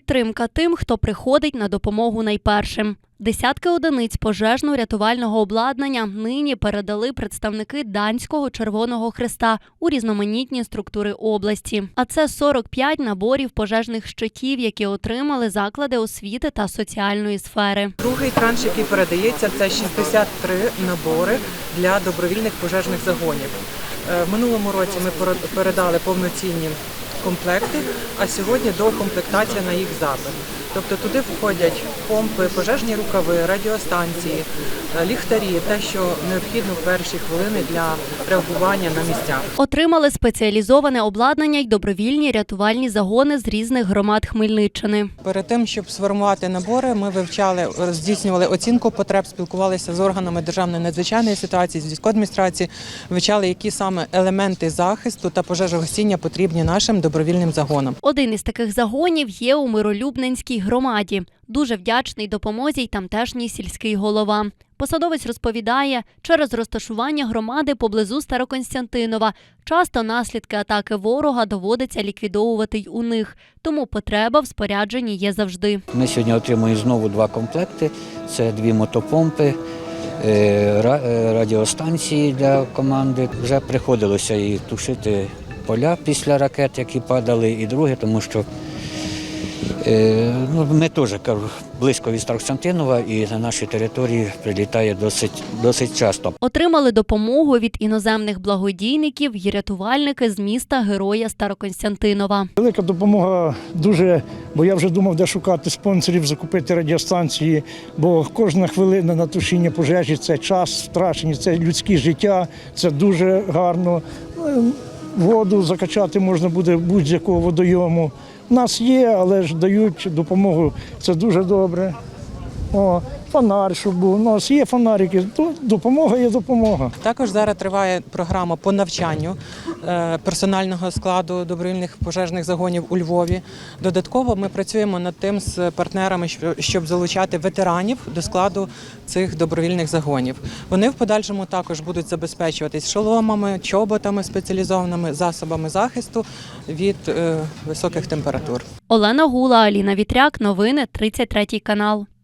Підтримка тим, хто приходить на допомогу найпершим. Десятки одиниць пожежно-рятувального обладнання нині передали представники Данського Червоного Христа у різноманітні структури області. А це 45 наборів пожежних щитів, які отримали заклади освіти та соціальної сфери. Другий транш, який передається, це 63 набори для добровільних пожежних загонів. Е, В минулому році ми пере- передали повноцінні комплекти, а сьогодні докомплектація на їх запит. Тобто туди входять помпи, пожежні рукави, радіостанції, е, ліхтарі, те, що необхідно в перші хвилини для реагування на місцях. Отримали спеціалізоване обладнання й добровільні рятувальні загони з різних громад Хмельниччини. Перед тим, щоб сформувати набори, ми вивчали, здійснювали оцінку потреб, спілкувалися з органами державної надзвичайної ситуації, з військової адміністрації, вивчали, які саме елементи захисту та пожежогасіння потрібні нашим добровільним загонам. Один із таких загонів є у Миролюбненській громаді. Дуже вдячний допомозі й тамтешній сільський голова. Посадовець розповідає, через розташування громади поблизу Староконстянтинова часто наслідки атаки ворога доводиться ліквідовувати й у них, тому потреба в спорядженні є завжди. Ми сьогодні отримуємо знову два комплекти: це дві мотопомпи, е, е, радіостанції для команди. Вже приходилося і тушити поля після ракет, які падали, і друге, тому що ну, ми теж кажу, близько від Старокостянтинова і на нашій території прилітає досить, досить часто. Отримали допомогу від іноземних благодійників й рятувальники з міста Героя Староконстянтинова. Велика допомога дуже, бо я вже думав, де шукати спонсорів, закупити радіостанції, бо кожна хвилина на тушіння пожежі це час втрачені, це людське життя, це дуже гарно. Воду закачати можна буде будь-якого водойому. У нас є, але ж дають допомогу. Це дуже добре. О, фонарь, щоб був. У нас є фонарики, то допомога є допомога. Також зараз триває програма по навчанню е, персонального складу добровільних пожежних загонів у Львові. Додатково ми працюємо над тим з партнерами, щоб залучати ветеранів до складу цих добровільних загонів. Вони в подальшому також будуть забезпечуватись шоломами, чоботами спеціалізованими засобами захисту від е, високих температур. Олена Гула, Аліна Вітряк. Новини 33 канал.